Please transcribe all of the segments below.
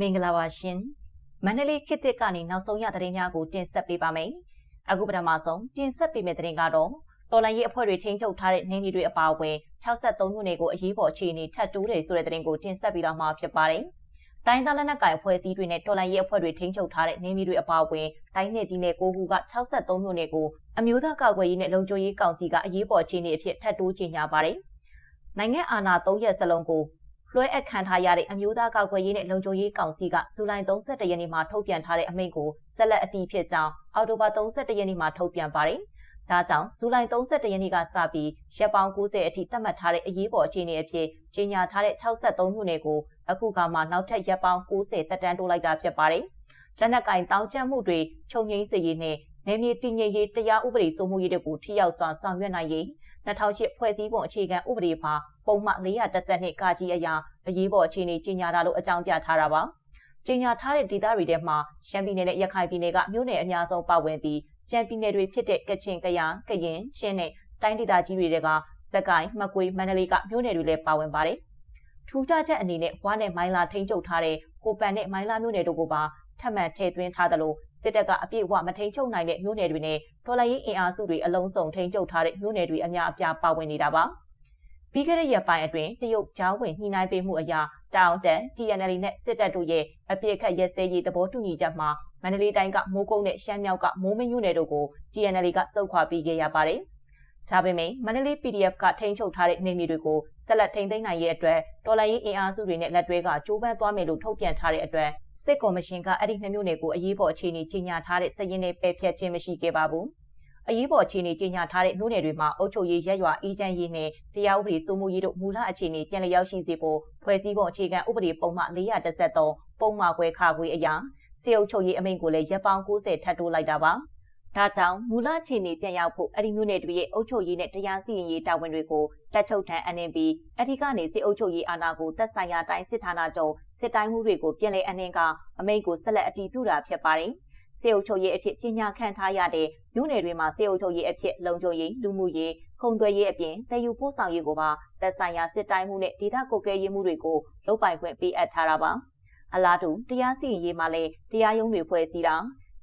မင်္ဂလာပါရှင်မန္တလေးခေတ်သစ်ကနေနောက်ဆုံးရသတင်းများကိုတင်ဆက်ပေးပါမယ်အခုပထမဆုံးတင်ဆက်ပေးမယ့်သတင်းကတော့တော်လိုင်းရေးအဖွဲ့တွေထိန်းချုပ်ထားတဲ့နေမြေတွေအပါအဝင်63မြို့နယ်ကိုအရေးပေါ်အခြေအနေထပ်တိုးတယ်ဆိုတဲ့သတင်းကိုတင်ဆက်ပေးတော့မှာဖြစ်ပါတယ်တိုင်းသားလက်နက်ကိုင်အဖွဲ့အစည်းတွေနဲ့တော်လိုင်းရေးအဖွဲ့တွေထိန်းချုပ်ထားတဲ့နေမြေတွေအပါအဝင်တိုင်းနယ်ပြည်နယ်ကိုခုက63မြို့နယ်ကိုအမျိုးသားကာကွယ်ရေးနဲ့လုံခြုံရေးကောင်စီကအရေးပေါ်အခြေအနေအဖြစ်ထပ်တိုးကြေညာပါတယ် နိုင်ငံအာဏာ3ရက်စလုံးကိုလွှဲအပ်ခံထားရတဲ့အမျိုးသားကောက်ွယ်ရေးနဲ့လုံခြုံရေးကောင်စီကဇူလိုင်31ရက်နေ့မှာထုတ်ပြန်ထားတဲ့အမိန့်ကိုဆက်လက်အတည်ဖြစ်ကြောင်းအောက်တိုဘာ31ရက်နေ့မှာထုတ်ပြန်ပါတယ်။ဒါကြောင့်ဇူလိုင်31ရက်နေ့ကစပြီးရက်ပေါင်း90အထိသတ်မှတ်ထားတဲ့အရေးပေါ်အခြေအနေအဖြစ်ကြီးညာထားတဲ့63မြို့နယ်ကိုအခုကမှနောက်ထပ်ရက်ပေါင်း90တက်တန်းတိုးလိုက်တာဖြစ်ပါတယ်။လက်နက်ကင်တောင်းကျမှုတွေချုပ်ငိမ့်စေရေးနဲ့နေမြေတည်ငြိမ်ရေးတရားဥပဒေစိုးမိုးရေးတို့ကိုထိရောက်စွာဆောင်ရွက်နိုင်ရေး 2008ဖွဲ့စည်းပုံအခြေခံဥပဒေပါပုံမှန်412ကကြီးအရာအရေးပေါ်အခြေအနေကြီးညာတာလို့အကြောင်းပြထားတာပါကြီးညာထားတဲ့ဒေသတွေထဲမှာရှမ်းပြည်နယ်နဲ့ရခိုင်ပြည်နယ်ကမြို့နယ်အများဆုံးပါဝင်ပြီးကျန်ပြည်နယ်တွေဖြစ်တဲ့ကချင်၊ကယား၊ကရင်၊ချင်းနဲ့တိုင်းဒေသကြီးတွေကစကိုင်း၊မကွေး၊မန္တလေးကမြို့နယ်တွေလည်းပါဝင်ပါတယ်ထူးခြားချက်အနေနဲ့ဝါနဲ့မိုင်းလာထိန်းချုပ်ထားတဲ့ကိုပန်နဲ့မိုင်းလာမြို့နယ်တို့ကိုပါ ထပ်မံထည့်သွင်းထားသလိုစစ်တပ်ကအပြည့်အဝမထိန်ချုပ်နိုင်တဲ့မြို့နယ်တွေနဲ့တော်လှန်ရေးအင်အားစုတွေအလုံးစုံထိန်ချုပ်ထားတဲ့မြို့နယ်တွေအများအပြားပါဝင်နေတာပါပြီးခဲ့တဲ့ရက်ပိုင်းအတွင်းတရုတ်ကြားဝင်ညှိနှိုင်းပေးမှုအရာတောင်တန် TNL နဲ့စစ်တပ်တို့ရဲ့အပြည့်အခတ်ရဲစဲရေးသဘောတူညီချက်မှာမန္တလေးတိုင်းကမိုးကုတ်နဲ့ရှမ်းမြောက်ကမိုးမင်းမြို့နယ်တို့ကို TNL ကစုခွာပေးခဲ့ရပါတယ်။ ဒါပေမဲ့မန္တလေး PDF ကထိန်းချုပ်ထားတဲ့နေမြေတွေကိုဆက်လက်ထိန်းသိမ်းနိုင်ရေးအတွက်တော်လှန်ရေးအင်အားစုတွေနဲ့လက်တွဲကကြိုးပမ်းသွားမယ်လို့ထုတ်ပြန်ထားတဲ့အတွက်စစ်ကော်မရှင်ကအဲ့ဒီနှစ်မျိုးနယ်ကိုအရေးပေါ်အခြေအနေကြီးညာထားတဲ့စည်ရင်းနဲ့ပယ်ဖျက်ခြင်းမရှိခဲ့ပါဘူး။အရေးပေါ်အခြေအနေကြီးညာထားတဲ့မြို့နယ်တွေမှာအုပ်ချုပ်ရေးရက်ရွာအေးချမ်းရေးနဲ့တရားဥပဒေစိုးမိုးရေးတို့မူလအခြေအနေပြန်လည်ရောက်ရှိစေဖို့ဖွဲ့စည်းပုံအခြေခံဥပဒေပုံမှန်433ပုံမှန်ခွဲခါခွေအရာစေအုပ်ချုပ်ရေးအမိန့်ကိုလည်းရပ်ပေါင်း90ထပ်တိုးလိုက်တာပါ။ ဒါကြောင့်မူလအခြေအနေပြန်ရောက်ဖို့အဲ့ဒီမျိုးနယ်တွေရဲ့အုပ်ချုပ်ရေးနဲ့တရားစီရင်ရေးတာဝန်တွေကိုတက်ချုပ်ထမ်းအနှင်ပြီးအဲ့ဒီကနေစစ်အုပ်ချုပ်ရေးအာဏာကိုသက်ဆိုင်ရာတိုင်းစစ်ဌာနချုပ်စစ်တိုင်းမှုတွေကိုပြန်လည်အနှင်ကအမိန့်ကိုဆက်လက်အတည်ပြုတာဖြစ်ပါတယ်။စေအုပ်ချုပ်ရေးအဖြစ်ကြီးညာခံထားရတဲ့မြို့နယ်တွေမှာစေအုပ်ချုပ်ရေးအဖြစ်လုံခြုံရေးလူမှုရေးခုံသွဲရေးအပြင်တည်ယူပို့ဆောင်ရေးကိုပါသက်ဆိုင်ရာစစ်တိုင်းမှုနဲ့ဒေသကိုကဲရေးမှုတွေကိုလုပ်ပိုင်ခွင့်ပေးအပ်ထားတာပါ။အလားတူတရားစီရင်ရေးမှာလည်းတရားရုံးတွေဖွဲ့စည်းတာ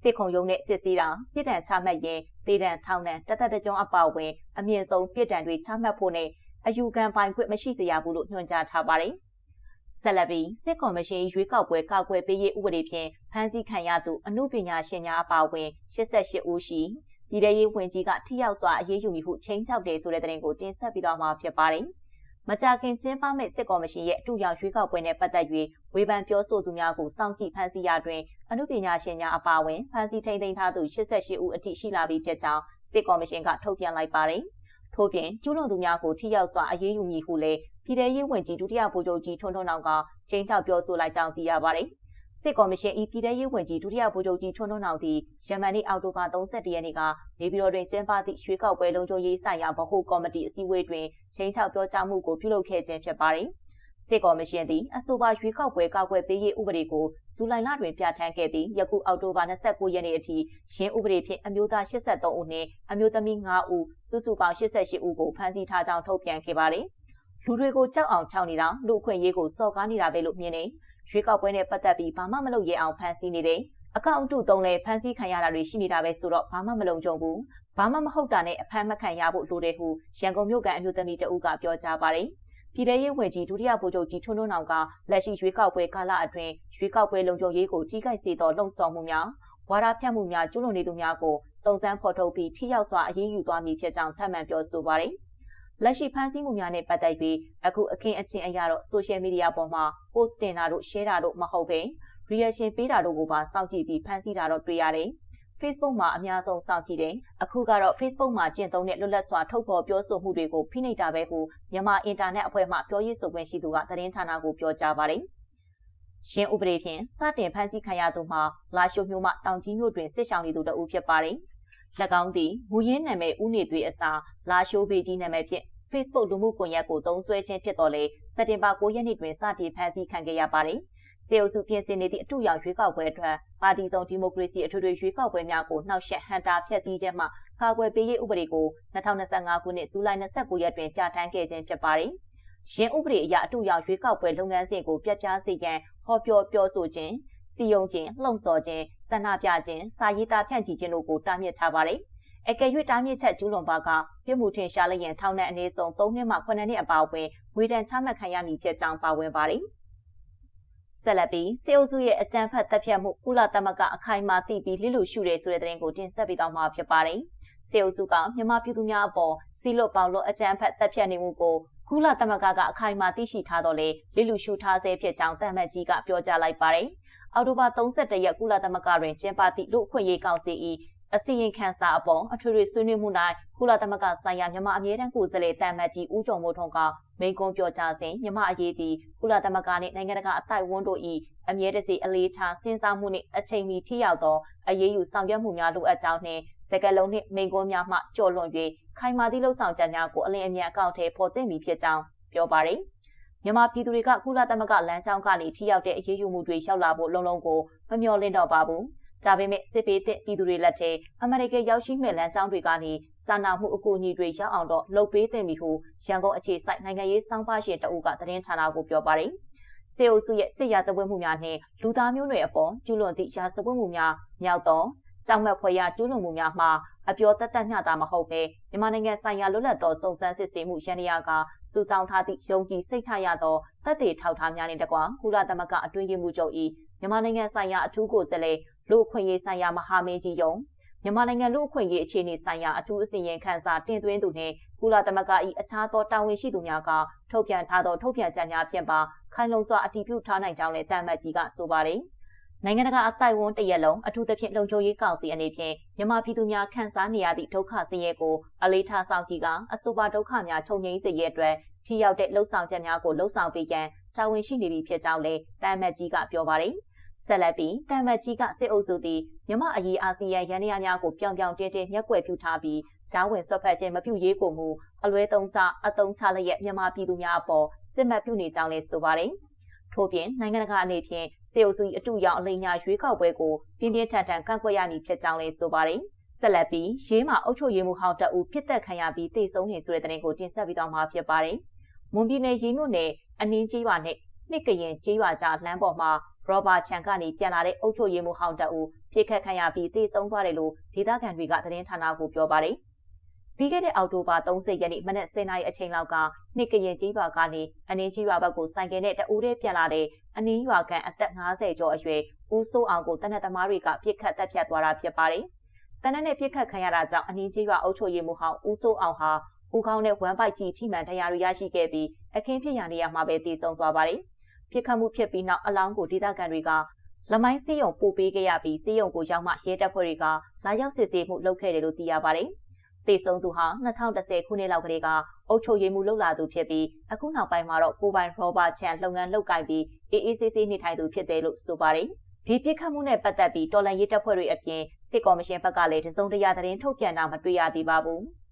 စစ်ခုံရုံးနဲ့စစ်ဆေးတာပြစ်ဒဏ်ချမှတ်ရင်ဒေဒဏ်ထောင်ဒဏ်တသက်တကြုံအပါအဝင်အမြင့်ဆုံးပြစ်ဒဏ်တွေချမှတ်ဖို့နဲ့အယူခံပိုင်ခွင့်မရှိစေရဘူးလို့ညွှန်ကြားထားပါတယ်။ဆက်လက်ပြီးစစ်ကော်မရှင်ရွေးကောက်ပွဲကောက်ွယ်ပေးရေးဥပဒေဖြင့်ဖမ်းဆီးခံရသူအမှုပညာရှင်များအပါအဝင်88ဦးရှိပြည်ထရေးဝင်ကြီးကထိရောက်စွာအရေးယူမိဟုချိန်ချောက်တယ်ဆိုတဲ့သတင်းကိုတင်ဆက်ပြီးတော့မှာဖြစ်ပါတယ်။မကြာခင်ကျင်းပမဲ့စစ်ကော်မရှင်ရဲ့အထူးရောက်ရွေးကောက်ပွဲနဲ့ပတ်သက်၍ဝေဖန်ပြောဆိုသူများကိုစောင့်ကြည့်ဖန်ဆီးရတွင် အမှုပညာရှင်များအပါအဝင်ဖန်ဆီးထိန်းသိမ်းထားသူ88ဦးအထိရှိလာပြီဖြစ်ကြောင်းစစ်ကော်မရှင်ကထုတ်ပြန်လိုက်ပါတယ်။ထို့ပြင်ကျူးလွန်သူများကိုထိရောက်စွာအရေးယူမည်ဟုလည်းပြည်ထရေးဝန်ကြီးဒုတိယဗိုလ်ချုပ်ကြီးထွန်းထွန်းအောင်ကချင်းချောက်ပြောဆိုလိုက်ကြောင်းသိရပါတယ်။စစ်ကော်မရှင်ဤပြည်ထရေးဝန်ကြီးဒုတိယဗိုလ်ချုပ်ကြီးထွန်းထွန်းအောင်သည်ယမန်နေ့အောက်တိုဘာ31ရက်နေ့ကနေပြည်တော်တွင်ကျင်းပသည့်ရွှေကောက်ပွဲလုံခြုံရေးဆိုင်ရာဗဟိုကော်မတီအစည်းအဝေးတွင်ချိန်ချောက်ပြောကြားမှုကိုပြုလုပ်ခဲ့ခြင်းဖြစ်ပါတယ်။ စစ်ကော်မရှင်သည်အဆိုပါရွေးကောက်ပွဲကောက်ွယ်ပေးရေးဥပဒေကိုဇူလိုင်လတွင်ပြဋ္ဌာန်းခဲ့ပြီးယခုအောက်တိုဘာ29ရက်နေ့အထိရင်းဥပဒေဖြင့်အမျိုးသား83ဦးနှင့်အမျိုးသမီး9ဦးစုစုပေါင်း88ဦးကိုဖမ်းဆီးထားကြောင်းထုတ်ပြန်ခဲ့ပါတယ်။လူတွေကိုကြောက်အောင်ချောင်းနေတာလူအခွင့်အရေးကိုစော်ကားနေတာပဲလို့မြင်နေရွေးကောက်ပွဲနဲ့ပတ်သက်ပြီးဘာမှမလုပ်ရအောင်ဖန်ဆီးနေတယ်အကောင့်တုသုံးလဲဖန်ဆီးခံရတာတွေရှိနေတာပဲဆိုတော့ဘာမှမလုံခြုံဘူးဘာမှမဟုတ်တာနဲ့အဖမ်းမခံရဖို့လိုတယ်ဟုရန်ကုန်မြို့ကအမျိုးသမီးတဦးကပြောကြားပါတယ် ပြည်ထရေးဝန်ကြီးဒုတိယဗိုလ်ချုပ်ကြီးထွန်းထွန်းအောင်ကလက်ရှိရွေးကောက်ပွဲကာလအတွင်းရွေးကောက်ပွဲလုံခြုံရေးကိုကြီးကြိုက်စေသောလှုံ့ဆော်မှုများဝါဒဖြန့်မှုများကျူးလွန်နေသူများကိုစုံစမ်းဖော်ထုတ်ပြီးထိရောက်စွာအရေးယူသွားမည်ဖြစ်ကြောင်းထပ်မံပြောဆိုပါတယ်။လက်ရှိဖန်ဆီးမှုများနဲ့ပတ်သက်ပြီးအခုအခင်းအကျင်းအရတော့ social media ပေါ်မှာ post တင်တာတို့ share တာတို့မဟုတ်ဘဲ reaction ပေးတာတို့ကိုပါစောင့်ကြည့်ပြီးဖန်ဆီးတာတော့တွေ့ရတယ်။ Facebook မှာအများဆုံးစောင့်ကြည့်တယ်။အခုကတော့ Facebook မှာကျင့်သုံးတဲ့လွတ်လပ်စွာထုတ်ဖော်ပြောဆိုမှုတွေကိုဖိနှိပ်တာပဲဟုမြန်မာအင်တာနက်အဖွဲ့မှပြောရေးဆိုခွင့်ရှိသူကသတင်းဌာနကိုပြောကြားပါတယ်။ရှင်းဥပဒေဖြင့်စတင်ဖန်ဆီးခံရသူမှာလာရှိုမျိုးမှတောင်ကြီးမြို့တွင်စစ်ဆောင်နေသူတအုပ်ဖြစ်ပါတယ်။၎င်းသည်မူရင်းနာမည်ဦးနေသွေးအစားလာရှိုးပေကြီးနာမည်ဖြင့် Facebook လူမှုကွန်ရက်ကိုသုံးစွဲခြင်းဖြစ်တော်လဲစက်တင်ဘာ9ရက်နေ့တွင်စတင်ဖန်ဆီးခံခဲ့ရပါတယ်။စေအုပ်စုပြင်ဆင်နေသည့်အထူးရောက်ရွေးကောက်ပွဲအတွက်ပါတီစုံဒီမိုကရေစီအထွေထွေရွေးကောက်ပွဲများကိုနှောက်ယှက်ဟန်တာဖျက်ဆီးခြင်းမှကာကွယ်ပေးရေးဥပဒေကို2025ခုနှစ်ဇူလိုင်29ရက်တွင်ပြဋ္ဌာန်းခဲ့ခြင်းဖြစ်ပါတယ်ရင်းဥပဒေအရအတူရောက်ရွေးကောက်ပွဲလုပ်ငန်းစဉ်ကိုပြတ်ပြားစေရန်ဟောပြောပြောဆိုခြင်းစီယုံခြင်းလှုံ့ဆော်ခြင်းဆန္ဒပြခြင်းစာရေးသားဖြန့်ချီခြင်းတို့ကိုတားမြစ်ထားပါတယ်။ အကယ်၍တားမြစ်ချက်ကျူးလွန်ပါကပြစ်မှုထင်ရှားလျင်ထောင်နဲ့အနည်းဆုံး3နှစ်မှ9နှစ်အပါအဝင်ငွေဒဏ်ချမှတ်ခံရမည်ဖြစ်ကြောင်းပါဝင်ပါတယ်။ဆက်လက်ပြီးစေအုပ်စုရဲ့အကြမ်းဖက်တပ်ဖြတ်မှုကုလသမဂ္ဂအခိုင်အမာသိပြီးလိလူရှုရဲဆိုတဲ့သတင်းကိုတင်ဆက်ပေးတော့မှာဖြစ်ပါတယ်။စေအုပ်စုကမြန်မာပြည်သူများအပေါ်စီလွတ်ပေါလို့အကြမ်းဖက်တပ်ဖြတ်နေမှုကိုကုလသမဂ္ဂကအခိုင်အမာသိရှိထားတော့လေလိလူရှုထားဆဲဖြစ်ကြောင်းတမ်မတ်ကြီးကပြောကြားလိုက်ပါတယ်။အော်တိုဘာ31ရက်ကုလသမဂ္ဂတွင်ကျင်းပသည့်လူ့အခွင့်အရေးကောင်စီ၏ အစီရင်ခံစာအပေါ်အထွေထွေဆွေးနွေးမှု၌ကုလသမဂ္ဂဆိုင်ရာမြန်မာအမြဲတမ်းကိုယ်စားလှယ်တမ်မတ်ကြီးဦးကျော်မိုးထွန်းကမိန့်ခွန်းပြောကြားစဉ်မြန်မာအရေးသည်ကုလသမဂ္ဂနှင့်နိုင်ငံတကာအသိုက်အဝန်းတို့၏အမြဲတစေအလေးထားစဉ်းစားမှုနှင့်အချိန်မီထိရောက်သောအရေးယူဆောင်ရွက်မှုများလိုအပ်ကြောင်းနှင့်စကလုံးနှင့်မိန့်ခွန်းများမှကြော်လွန်၍ခိုင်မာသည့်လှုပ်ဆောင်ချက်များကိုအလင်းအမြန်အကောင့်ထဲပေါ်တင်ပြီးဖြစ်ကြောင်းပြောပါတယ်မြန်မာပြည်သူတွေကကုလသမဂ္ဂလမ်းကြောင်းကနေထိရောက်တဲ့အရေးယူမှုတွေရောက်လာဖို့လုံးလုံးကိုမမျှော်လင့်တော့ပါဘူး။ ဒါပေမဲ့စစ်ပေးတဲ့ပြည်သူတွေလက်ထဲအမေရိကန်ရောက်ရှိမဲ့လမ်းကြောင်းတွေကနေစာနာမှုအကူအညီတွေရောက်အောင်တော့လုပ်ပေးသင့်ပြီဟုရန်ကုန်အခြေစိုက်နိုင်ငံရေးစောင့်ပါရှင်တအုပ်ကသတင်းဌာနကိုပြောပါတယ်။စေအုပ်စုရဲ့စစ်ရာဇဝတ်မှုများနှင့်လူသားမျိုးနွယ်အပေါ်ကျူးလွန်သည့်ရာဇဝတ်မှုများမြောက်သောကြောင်မက်ဖွယ်ရာကျူးလွန်မှုများမှာအပြောတသက်မျှတာမဟုတ်ပဲမြန်မာနိုင်ငံဆိုင်ရာလွတ်လပ်သောစုံစမ်းစစ်ဆေးမှုရန်ရာကစုဆောင်ထားသည့်ယုံကြည်စိတ်ထရသောသက်သေထောက်ထားများနှင့်တကွကုလသမဂ္ဂအတွင်းရေးမှူးချုပ်၏မြန်မာနိုင်ငံဆိုင်ရာအထူးကိုယ်စားလှယ် လူအခွင့်အရေးဆိုင်ရာမဟာမင်းကြီးယုံမြန်မာနိုင်ငံလူအခွင့်အရေးအခြေအနေဆိုင်ရာအထူးအစီရင်ခံစာတင်သွင်းသူနှင့်ကုလသမဂ္ဂ၏အခြားသောတာဝန်ရှိသူများကထုတ်ပြန်ထားသောထုတ်ပြန်ချက်များဖြင့်ပါခိုင်လုံစွာအတည်ပြုထားနိုင်ကြောင်းလည်းတမတ်ကြီးကဆိုပါတယ်။နိုင်ငံတကာအသိုက်အဝန်းတရက်လုံးအထူးသဖြင့်လုံခြုံရေးကောင်စီအနေဖြင့်မြန်မာပြည်သူများခံစားနေရသည့်ဒုက္ခဆင်းရဲကိုအလေးထားဆောင်ကြည့်ကအဆိုပါဒုက္ခများထုံငိမ့်စေရတဲ့အတွက်ထိရောက်တဲ့လှုပ်ဆောင်ချက်များကိုလှုပ်ဆောင်ပေးရန်တာဝန်ရှိနေပြီဖြစ်ကြောင်းလည်းတမ်မတ်ကြီးကပြောပါတယ်။ ဆက်လက်ပြီးတမ်မတ်ကြီးကစစ်အုပ်စုသည်မြမအရေးအာဆီယံရန်ရာများကိုပြောင်ပြောင်တင်းတင်းမျက်ကွယ်ပြုထားပြီးဂျားဝင်ဆွတ်ဖက်ခြင်းမပြုရေးကိုမူအလွဲသုံးစားအတုံးချလျက်မြန်မာပြည်သူများအပေါ်စစ်မှတ်ပြုနေကြောင်းလည်းဆိုပါတယ်။ထို့ပြင်နိုင်ငံတကာအနေဖြင့်စေအုပ်စု၏အတူရောက်အလိညာရွေးကောက်ပွဲကိုပြင်းပြင်းထန်ထန်ကန့်ကွက်ရမည်ဖြစ်ကြောင်းလည်းဆိုပါတယ်။ဆက်လက်ပြီးရေးမှာအုပ်ချုပ်ရေးမှူးဟောင်းတအူပြစ်သက်ခံရပြီးတေဆုံးနေဆိုတဲ့တဲ့တင်ကိုတင်ဆက်ပြီးတော့မှာဖြစ်ပါတယ်။မွန်ပြည်နယ်ရေးမြို့နယ်အနင်းကြီးရွာနဲ့နှစ်ကရင်ကြီးရွာကြားလမ်းပေါ်မှာ ရောဘာချန်ကနေပြန်လာတဲ့အုပ်ချုပ်ရေးမှူးဟောင်းတအူပြစ်ခတ်ခံရပြီးတေဆုံးသွားတယ်လို့ဒေသခံတွေကသတင်းဌာနကိုပြောပါတယ်။ပြီးခဲ့တဲ့အောက်တိုဘာ30ရက်နေ့မနက်10:00နာရီအချိန်လောက်ကနှစ်ကရင်ကြီးရွာကနေအနင်းကြီးရွာဘက်ကိုဆိုင်ကယ်နဲ့တအူးတဲ့ပြန်လာတဲ့အနင်းရွာကန်အသက်50ကျော်အရွယ်ဦးစိုးအောင်ကိုတနက်သမားတွေကပြစ်ခတ်တပ်ဖြတ်သွားတာဖြစ်ပါတယ်။တနက်နဲ့ပြစ်ခတ်ခံရတာကြောင့်အနင်းကြီးရွာအုပ်ချုပ်ရေးမှူးဟောင်းဦးစိုးအောင်ဟာဦးခေါင်းနဲ့ဝမ်းပိုက်ကြီးထိမှန်တရားရရရှိခဲ့ပြီးအခင်းဖြစ်ရနေရမှာပဲတည်ဆုံသွားပါတယ်။ ပြစ်ခတ်မှုဖြစ်ပြီးနောက်အလောင်းကိုဒေသခံတွေကလမိုင်းစီးရုံပို့ပေးခဲ့ရပြီးစီးရုံကိုရောက်မှရဲတပ်ဖွဲ့တွေကလာရောက်စစ်ဆေးမှုလုပ်ခဲ့တယ်လို့သိရပါတယ်။တေဆုံးသူဟာ2010ခုနှစ်လောက်ကလေးကအုပ်ချုပ်ရေးမှုလုပ်လာသူဖြစ်ပြီးအခုနောက်ပိုင်းမှာတော့ကိုပိုင်ရောဘာချန်လုပ်ငန်းလုပ်ကိုင်ပြီးအေးအေးဆေးဆေးနေထိုင်သူဖြစ်တယ်လို့ဆိုပါတယ်။ဒီပြစ်ခတ်မှုနဲ့ပတ်သက်ပြီးတော်လန်ရေးတပ်ဖွဲ့တွေအပြင်စစ်ကော်မရှင်ဘက်ကလည်းတစုံတရာသတင်းထုတ်ပြန်တာမတွေ့ရသေးပါဘူး။